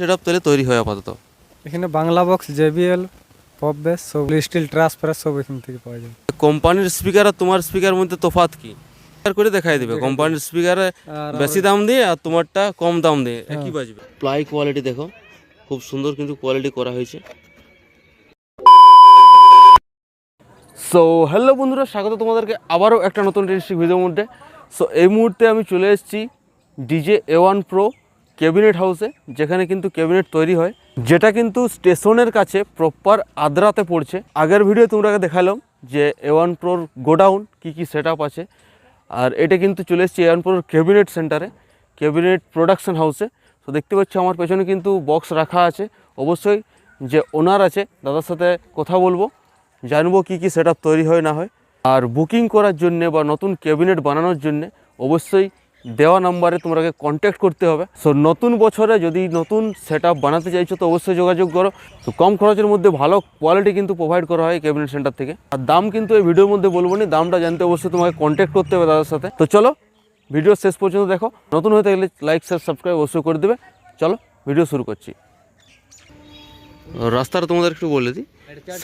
Set up তাহলে তৈরি হয় আপাতত। এখানে Bangla box JBL pop bass সব স্টিল ট্রান্সফার সব এখান থেকে পাওয়া যায়। কোম্পানির স্পিকার আর তোমার স্পিকার মধ্যে তফাৎ কি? আর করে দেখাই দেবে। কোম্পানির স্পিকারে বেশি দাম দিয়ে আর তোমারটা কম দাম দিয়ে একই বাজবে। প্লাই কোয়ালিটি দেখো খুব সুন্দর কিন্তু কোয়ালিটি করা হয়েছে। সো হ্যালো বন্ধুরা স্বাগত তোমাদেরকে আবারও একটা নতুন রেজিস্ট্রিক ভিডিওর মধ্যে। সো এই মুহূর্তে আমি চলে এসেছি DJ A one pro cabinet হাউসে, যেখানে কিন্তু ক্যাবিনেট তৈরি হয়, যেটা কিন্তু স্টেশনের কাছে প্রপার আদ্রাতে পড়ছে। আগের ভিডিও তোমরা দেখালাম যে এ ওয়ান প্রোর গোডাউন কী কী সেট আছে। আর এটা কিন্তু চলে এসেছি এ ওয়ান প্রোর ক্যাবিনেট সেন্টারে ক্যাবিনেট প্রোডাকশন হাউসে তো দেখতে পাচ্ছ আমার পেছনে কিন্তু বক্স রাখা আছে। অবশ্যই যে ওনার আছে, দাদার সাথে কথা বলব, জানব কি কি সেট তৈরি হয় না হয়। আর বুকিং করার জন্যে বা নতুন ক্যাবিনেট বানানোর জন্যে অবশ্যই দেওয়া নাম্বারে তোমাকে কন্ট্যাক্ট করতে হবে। সো নতুন বছরে যদি নতুন সেট বানাতে চাইছো, তো অবশ্যই যোগাযোগ করো। তো কম খরচের মধ্যে ভালো কোয়ালিটি কিন্তু প্রোভাইড করা হয় ক্যাবিনেট সেন্টার থেকে। আর দাম কিন্তু এই ভিডিওর মধ্যে বলব না, দামটা জানতে অবশ্যই তোমাকে কন্ট্যাক্ট করতে হবে দাদার সাথে। তো চলো ভিডিও শেষ পর্যন্ত দেখো। নতুন হয়ে থাকলে লাইক শেয়ার সাবস্ক্রাইব অবশ্যই করে দেবে। চলো ভিডিও শুরু করছি। রাস্তাটা তোমাদের একটু বলে দিই।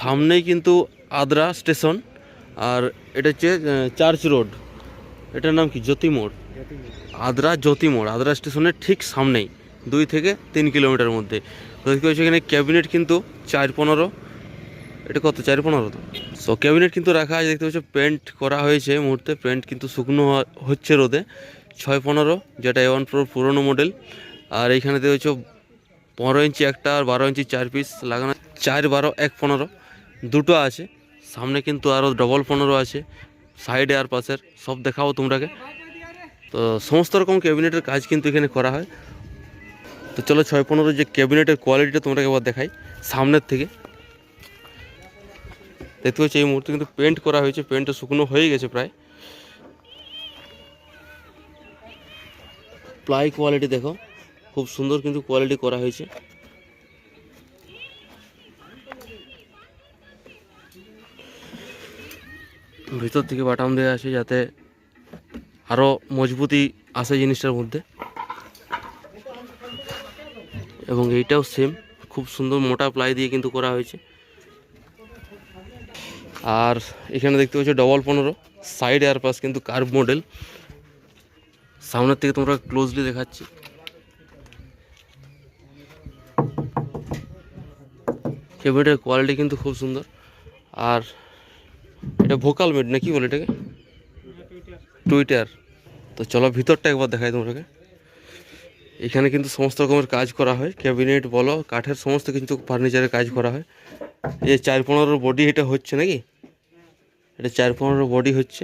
সামনেই কিন্তু আদ্রা স্টেশন, আর এটা হচ্ছে চার্চ রোড এটার নাম কি? জ্যোতি মোড়। আদ্রা জ্যোতি মোড়, আদ্রা স্টেশনের ঠিক সামনেই, দুই থেকে তিন কিলোমিটার মধ্যে। তো দেখতে পাচ্ছি এখানে ক্যাবিনেট কিন্তু চার পনেরো। এটা কত? চার পনেরো তো? সো ক্যাবিনেট কিন্তু রাখা আছে, দেখতে পাচ্ছ পেন্ট করা হয়েছে মুহূর্তে। পেন্ট কিন্তু শুকনো হচ্ছে রোদে। ছয় পনেরো, যেটা এ ওয়ান প্রো পুরোনো মডেল আর এইখানে দেখতে পনেরো ইঞ্চি একটা আর বারো ইঞ্চি চার পিস লাগানো চার বারো, এক পনেরো। দুটো আছে। সামনে কিন্তু আরও ডবল পনেরো আছে। সাইডে আর পাশের, সব দেখাবো তোমরাকে তো সমস্ত রকম ক্যাবিনেটের কাজ কিন্তু এখানে করা হয়। তো চলো ছয় পনেরো যে ক্যাবিনেটের কোয়ালিটিটা তোমরাকে এবার দেখাই, সামনের থেকে। দেখতে পাচ্ছি, এই মুহূর্তে কিন্তু পেন্ট করা হয়েছে পেন্টটা শুকনো হয়ে গেছে প্রায়। প্লাই কোয়ালিটি দেখো, খুব সুন্দর কিন্তু কোয়ালিটি করা হয়েছে। ভিতর থেকে বাটাম দেওয়া আছে যাতে আরও মজবুতি আসে জিনিসটার মধ্যে। এবং এইটাও সেম খুব সুন্দর মোটা প্লাই দিয়ে কিন্তু করা হয়েছে। আর এখানে দেখতে পাচ্ছ ডবল পনেরো সাইড এয়ার পাস কিন্তু কার্ভ মডেল সামনের থেকে তোমরা ক্লোজলি দেখাচ্ছি। কেবিনেটের কোয়ালিটি কিন্তু খুব সুন্দর। আর এটা ভোকাল মেড না কি বলে এটাকে? টুইটার তো চলো ভিতরটা একবার দেখাই তোমাকে এখানে কিন্তু সমস্ত রকমের কাজ করা হয়। ক্যাবিনেট বলো কাঠের সমস্ত কিন্তু ফার্নিচারের কাজ করা হয়। এই যে চার পনেরো বডি এটা হচ্ছে নাকি? এটা চার পনেরো বডি হচ্ছে।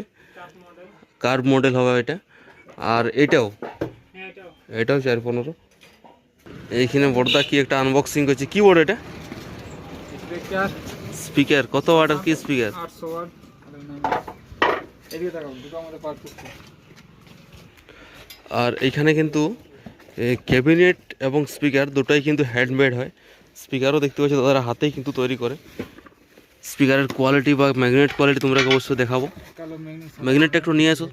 কার্ভ মডেল হবে এটা? আর এটাও? এটাও চার পনেরো। এইখানে বড়দা কি একটা আনবক্সিং করছে। কি বোর্ড এটা? স্পিকার কত ওয়াটের কি স্পিকার আর এইখানে কিন্তু ক্যাবিনেট এবং স্পিকার দুটোই কিন্তু হ্যান্ডমেড হয়। স্পিকারও দেখতে পাচ্ছ তারা হাতেই কিন্তু তৈরি করে। স্পিকারের কোয়ালিটি বা ম্যাগনেট কোয়ালিটি তোমরা অবশ্যই দেখাবো। ম্যাগনেটটা একটু নিয়ে আসো।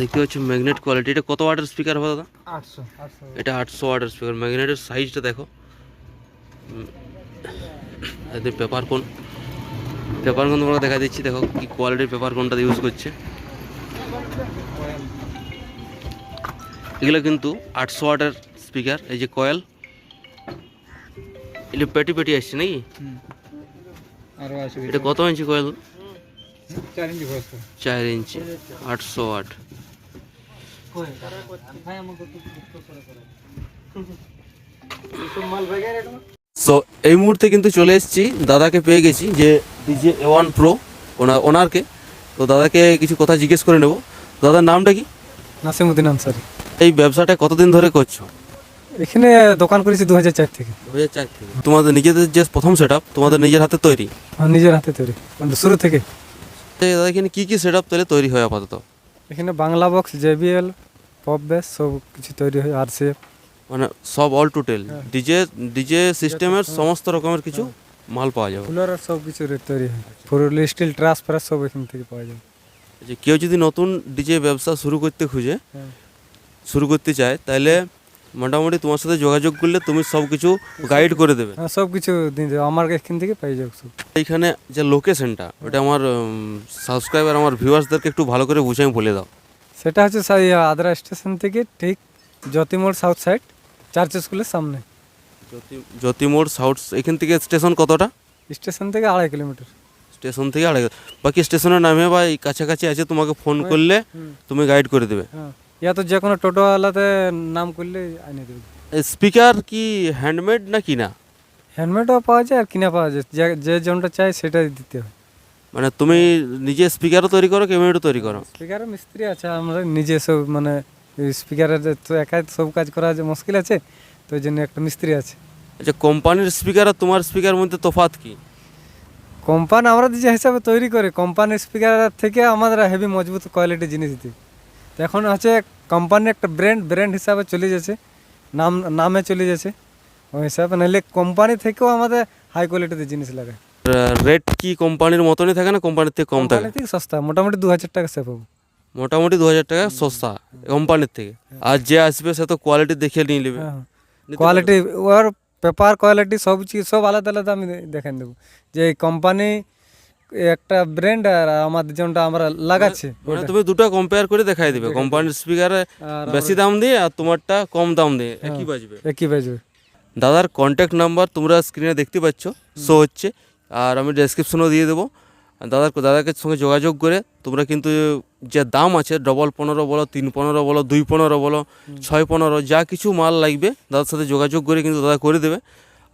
দেখতে পাচ্ছ ম্যাগনেট কোয়ালিটি। এটা কত ওয়াটের স্পিকার হবে দাদা? এটা আটশো ওয়াটের স্পিকার। ম্যাগনেটের সাইজটা দেখো। পেপার কোন? পেপার কোন তোমরা দেখা দিচ্ছি দেখো কি কোয়ালিটির পেপার কোনটা ইউজ করছে। এগুলো কিন্তু আটশো ওয়াটের স্পিকার এই যে কয়েল এটা পেটি পেটি আসছে নাকি? এটা কত ইঞ্চি কয়েল চার ইঞ্চি চার ইঞ্চি আটশো ওয়াট। সো এই মুহূর্তে কিন্তু চলে এসেছি দাদাকে পেয়ে গেছি যে DJ A one pro owner ওনারকে। তো দাদাকে কিছু কথা জিজ্ঞেস করে নেব। দাদার নামটা কি? নাসিমুদ্দিন আনসারি। এই ব্যবসাটা কতদিন ধরে করছ? এখানে দোকান করেছি দু হাজার চার থেকে। দু হাজার চার থেকে। তোমাদের নিজেদের যে প্রথম সেট আপ তোমাদের নিজের হাতে তৈরি? নিজের হাতে তৈরি। মানে শুরু থেকে। দাদা এখানে কী কী সেট তাহলে তৈরি হয় আপাতত? এখানে Bangla box JBL pop bass সব কিছু তৈরি হয় আর সি মানে সব অল টোটাল ডিজে ডিজে সিস্টেমের সমস্ত রকমের কিছু? মাল পাওয়া যাবে। কুলার আর সব কিছু তৈরি হয়। পুরো স্টিল ট্রান্সফার সব এখান থেকে পাওয়া যাবে। যে কেউ যদি নতুন ডিজে ব্যবসা শুরু করতে খুঁজে হ্যাঁ। শুরু করতে চায় তাহলে মোটামুটি তোমার সাথে যোগাযোগ করলে তুমি সব কিছু গাইড করে দেবে। হ্যাঁ সব কিছু দিয়ে দেবে। আমার এখান থেকে পেয়ে যাবে সব। এইখানে যে লোকেশনটা ওটা আমার সাবস্ক্রাইবার আমার ভিউয়ার্সদেরকে একটু ভালো করে বুঝে বলে দাও। সেটা হচ্ছে সেই আদ্রা স্টেশন থেকে ঠিক জ্যোতিমোড় সাউথ সাইড চার্চ স্কুলের সামনে। জ্যোতিমোড় সাউথ এখান থেকে স্টেশন কতটা? স্টেশন থেকে আড়াই কিলোমিটার। স্টেশন থেকে আড়াই বাকি স্টেশনের নামে বা এই কাছাকাছি আছে তোমাকে ফোন করলে তুমি গাইড করে দেবে। হ্যাঁ। ইয়া তো যে কোনো টোটোওয়ালাতে নাম করলে আনে দেবে। স্পিকার কি হ্যান্ডমেড না? কিনা হ্যান্ডমেডও পাওয়া যায় আর কিনা পাওয়া যায়। যে যেমনটা চাই সেটাই দিতে হয়। মানে তুমি নিজে স্পিকারও তৈরি করো ক্যামেরাও তৈরি করো? স্পিকারও মিস্ত্রি আছে আমরা নিজে সব মানে স্পিকারের তো একাই সব কাজ করা যে মুশকিল আছে। ওই জন্য একটা মিস্ত্রি আছে। আচ্ছা কোম্পানির স্পিকার আর তোমার স্পিকার মধ্যে তফাৎ কি? কোম্পানি আমরা যে হিসাবে তৈরি করে কোম্পানির স্পিকার থেকে আমাদের হেভি মজবুত কোয়ালিটি জিনিস দিই। তো এখন হচ্ছে কোম্পানি একটা ব্র্যান্ড ব্র্যান্ড হিসাবে চলে যাচ্ছে নাম নামে চলে যাচ্ছে। ওই হিসাবে নাহলে কোম্পানি থেকেও আমাদের হাই কোয়ালিটিতে জিনিস লাগে। রেট কি কোম্পানির মতনই থাকে না কোম্পানির থেকে কম থাকে? সস্তা মোটামুটি দু হাজার টাকা সেভ হবে। মোটামুটি দু হাজার টাকা সস্তা কোম্পানির থেকে। আর যে আসবে সে তো কোয়ালিটি দেখে নিয়ে নেবে। হ্যাঁ। কোয়ালিটি ওর পেপার কোয়ালিটি সব চিজ সব আলাদা আলাদা আমি দেখান দেবো যে এই কোম্পানি একটা ব্র্যান্ড আর আমাদের যেমনটা আমরা লাগাচ্ছি মানে তুমি দুটো কম্পেয়ার করে দেখাই দিবে। কোম্পানির স্পিকারে বেশি দাম দিয়ে আর তোমারটা কম দাম দিয়ে একই বাজবে। একই বাজবে। দাদার কন্ট্যাক্ট নাম্বার তোমরা স্ক্রিনে দেখতে পাচ্ছ শো হচ্ছে। আর আমি ডেসক্রিপশনও দিয়ে দেবো। দাদার দাদাকে সঙ্গে যোগাযোগ করে তোমরা কিন্তু যে দাম আছে ডবল পনেরো বলো তিন পনেরো বলো দুই পনেরো বলো ছয় পনেরো যা কিছু মাল লাগবে দাদার সাথে যোগাযোগ করে কিন্তু দাদা করে দেবে।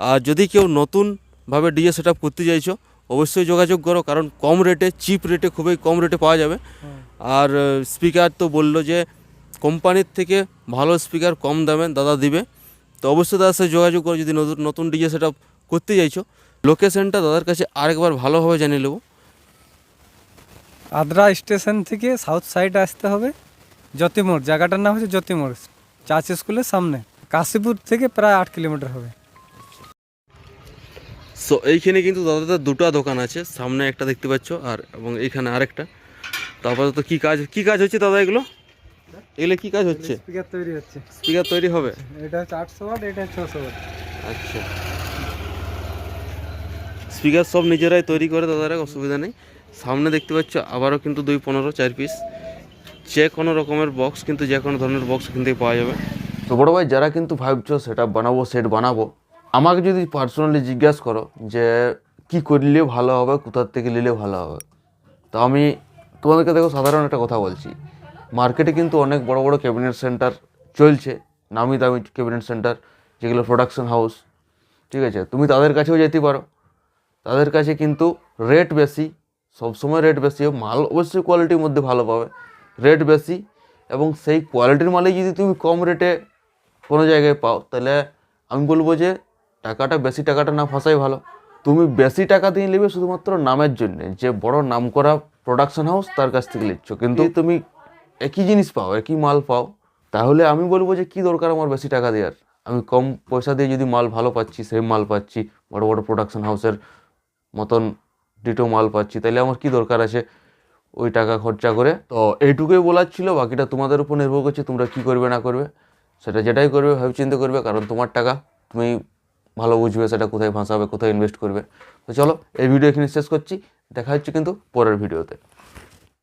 আর যদি কেউ নতুনভাবে ডিজে সেট করতে চাইছো অবশ্যই যোগাযোগ করো কারণ কম রেটে চিপ রেটে খুবই কম রেটে পাওয়া যাবে। আর স্পিকার তো বলল যে কোম্পানির থেকে ভালো স্পিকার কম দামে দাদা দিবে। তো অবশ্যই দাদার সাথে যোগাযোগ করো যদি নতুন নতুন ডিজে সেট করতে চাইছো। লোকেশনটা দাদার কাছে আরেকবার ভালোভাবে জানিয়ে নেব। আদ্রা স্টেশন থেকে সাউথ সাইড আসতে হবে জ্যোতিমোড় জায়গাটার নাম হচ্ছে জ্যোতিমোড় চার্চ স্কুলের সামনে কাশীপুর থেকে প্রায় আট কিলোমিটার হবে। সো এইখানে কিন্তু দাদাদের দুটো দোকান আছে সামনে একটা দেখতে পাচ্ছ আর এবং এইখানে আরেকটা। তো আপাতত কী কাজ কী কাজ হচ্ছে দাদা এগুলো? এগুলো কী কাজ হচ্ছে? স্পিকার তৈরি হচ্ছে। স্পিকার তৈরি হবে? এটা হচ্ছে আটশো ওয়াট এটা ছশো ওয়াট। আচ্ছা। স্পিকার সব নিজেরাই তৈরি করে দাদারা অসুবিধা নেই। সামনে দেখতে পাচ্ছ, আবারও কিন্তু দুই পনেরো, চার পিস যে কোনো রকমের বক্স কিন্তু, যে কোনো ধরনের বক্স থেকে পাওয়া যাবে। তো বড়ো ভাই, যারা কিন্তু ভাবছ সেটা বানাবো সেট বানাবো, আমাকে যদি পার্সোনালি জিজ্ঞাসা করো যে কি করলে ভালো হবে কোথার থেকে নিলে ভালো হবে? তো আমি তোমাদেরকে দেখো, সাধারণ একটা কথা বলছি। মার্কেটে কিন্তু অনেক বড় বড় ক্যাবিনেট সেন্টার চলছে, নামি দামি ক্যাবিনেট সেন্টার যেগুলো প্রোডাকশন হাউস ঠিক আছে? তুমি তাদের কাছেও যেতে পারো। তাদের কাছে কিন্তু রেট বেশি সবসময় রেট বেশি হবে মাল অবশ্যই কোয়ালিটির মধ্যে ভালো পাবে। রেট বেশি এবং সেই কোয়ালিটির মালে যদি তুমি কম রেটে কোনো জায়গায় পাও তাহলে আমি বলব যে টাকাটা বেশি টাকাটা না ফাঁসাই ভালো। তুমি বেশি টাকা দিয়ে নেবে শুধুমাত্র নামের জন্যে। যে বড় নাম করা প্রোডাকশন হাউস তার কাছ থেকে নিচ্ছ। কিন্তু তুমি একই জিনিস পাও একই মাল পাও তাহলে আমি বলব যে কী দরকার আমার বেশি টাকা দেওয়ার? আমি কম পয়সা দিয়ে যদি মাল ভালো পাচ্ছি সেম মাল পাচ্ছি বড় বড় প্রোডাকশন হাউসের মতন ডিটো মাল পাচ্ছি। তাহলে আমার কি দরকার আছে ওই টাকা খরচা করে? তো এইটুকুই বলার ছিল, বাকিটা তোমাদের উপর নির্ভর করছে তোমরা কি করবে, না করবে। সেটা যেটাই করবে ভেবেচিন্তে করবে, কারণ তোমার টাকা তুমি ভালো বুঝবে সেটা কোথায় ভাসাবে কোথায় ইনভেস্ট করবে। তো চলো, এই ভিডিও এখানে শেষ করছি। দেখা হচ্ছে কিন্তু পরের ভিডিওতে